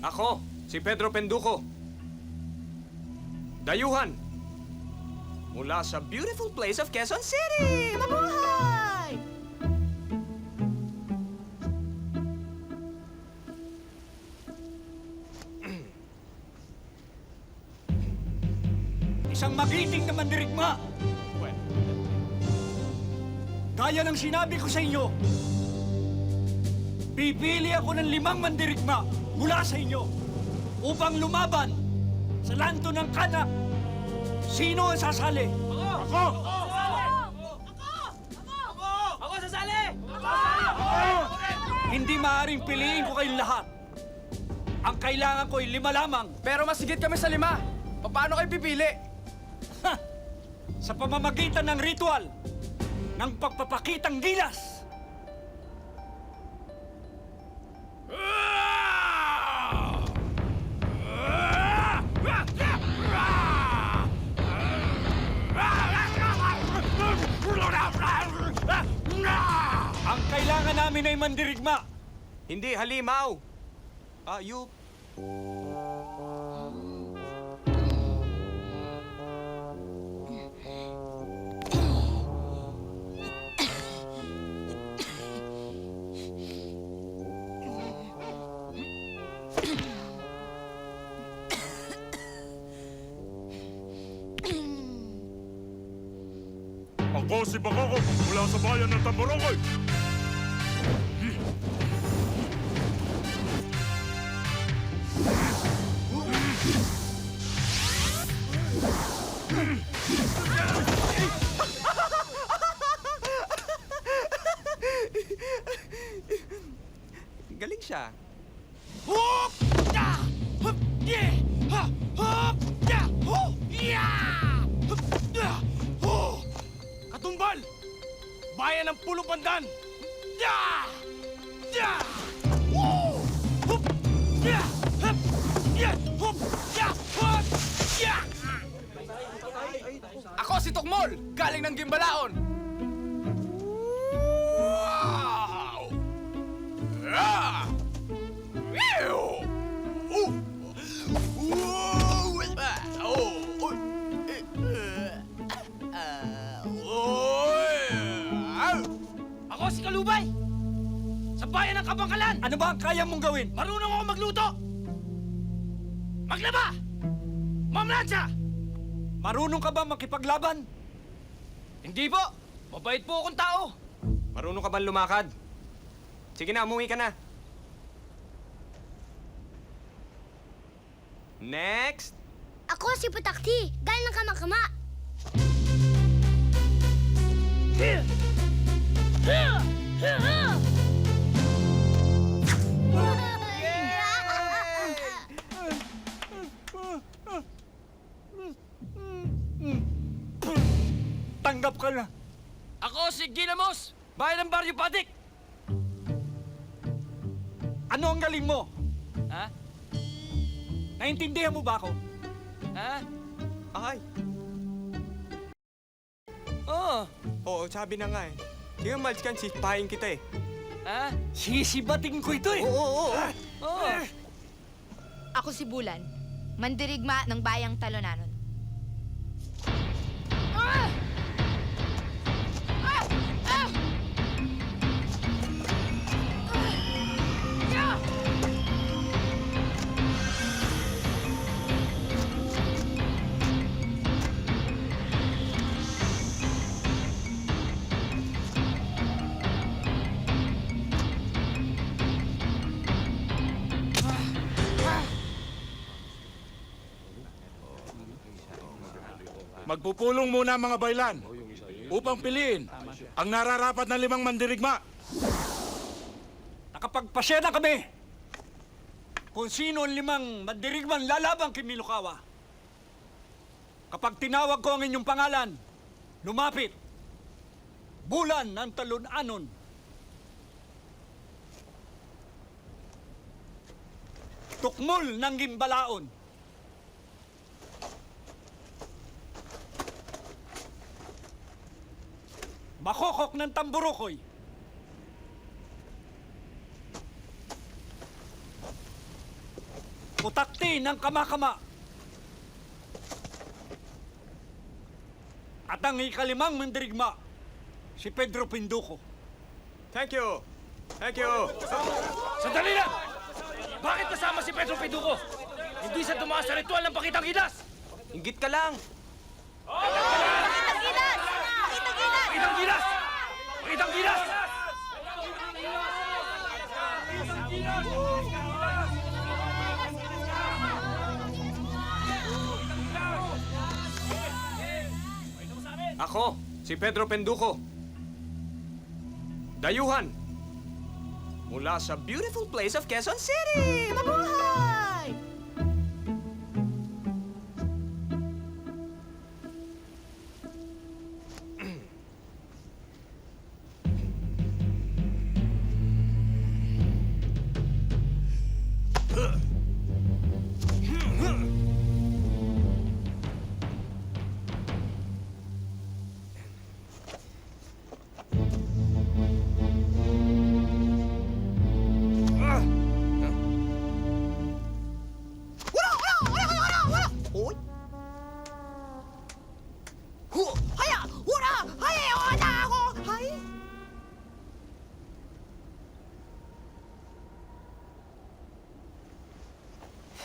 Ako, si Pedro Penduko. Dayuhan. Mula sa beautiful place of Quezon City. Mabuhay! Isang magiting na mandirigma. Well, Gaya ng sinabi ko sa inyo, pipili ako ng limang mandirigma mula sa inyo upang lumaban sa lanto ng kanak. Sino ang sasali? Ako! Ako sasali! Hindi maaaring piliin ko kayong lahat. Ang kailangan ko ay lima lamang Pero masigit kami sa lima. Paano kayo pipili? sa pamamagitan ng ritual ng pagpapakitang gilas. Ang kailangan namin ay mandirigma. hindi halimaw. Ah, Ako si Bakoko mula sa bayan ng Tambarokoy. Galing Bayan ng Pulo Pandan! Ya! Ya! Hu! Hup! Ya! Hup! Ya! Hup! Hup! Ya! Ako si Tukmol, galing ng Gimbalaon. Bayan ng Kabangkalan! Ano ba ang kaya mong gawin? Marunong ako magluto! Maglaba! Mamlansya! Marunong ka ba makipaglaban? Hindi po! Mabait po akong tao! Marunong ka ba lumakad? Sige na, umuwi ka na. Next! Ako si Putakti, galing ng kamakama. Tanggap ka na. Ako si Ginamos! Bayan ng Baryo Padik! Ano ang galing mo? Ha? Naintindihan mo ba ako? Ha? Ay, Oo! oo, sabi na nga eh. Sige, malis ka, sispahin kita eh. Ha? Sisibating ko ito eh. Oo, oo, oo. Oo! Ako si Bulan, mandirigma ng bayang Talonanon. Magpupulong muna ang mga baylan upang piliin ang nararapat na limang mandirigma. Nakapagpasya na kami kung sino ang limang mandirigman lalabang kay Milukawa. Kapag tinawag ko ang inyong pangalan, lumapit. Bulan ng talon-anon. Tukmol ng gimbalaon. Makokok ng tamburukoy. Putakti ng kamakama. At ang ikalimang mandirigma, si Pedro Pinduco. Thank you. Thank you. Sandali lang! Bakit kasama si Pedro Piduco? Hindi siya dumaan sa ritual ng pakitang gidas! Ingit ka lang. Pakitang Ako, si Pedro Penduko. Dayuhan. Mula sa beautiful place of Quezon City. Mabuhay!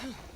Phew.